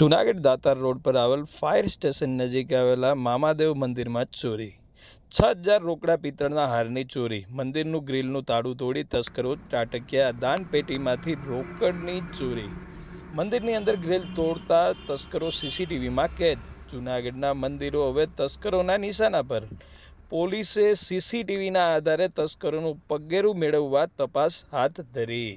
જૂનાગઢ દાતાર road પર આવેલ fire station નજીક આવેલા મામાદેવ મંદિરમાં ચોરી. છ હજાર રોકડા પિત્તળના હારની ચોરી. મંદિરનું ગ્રીલનું તાળું તોડી તસ્કરો ત્રાટક્યા દાન પેટીમાંથી રોકડની ચોરી. મંદિરની અંદર ગ્રીલ તોડતા તસ્કરો સીસીટીવીમાં કેદ. જૂનાગઢના મંદિરો હવે તસ્કરોના નિશાના પર. પોલીસે સીસીટીવીના આધારે તસ્કરોનું પગેરું મેળવવા તપાસ હાથ ધરી.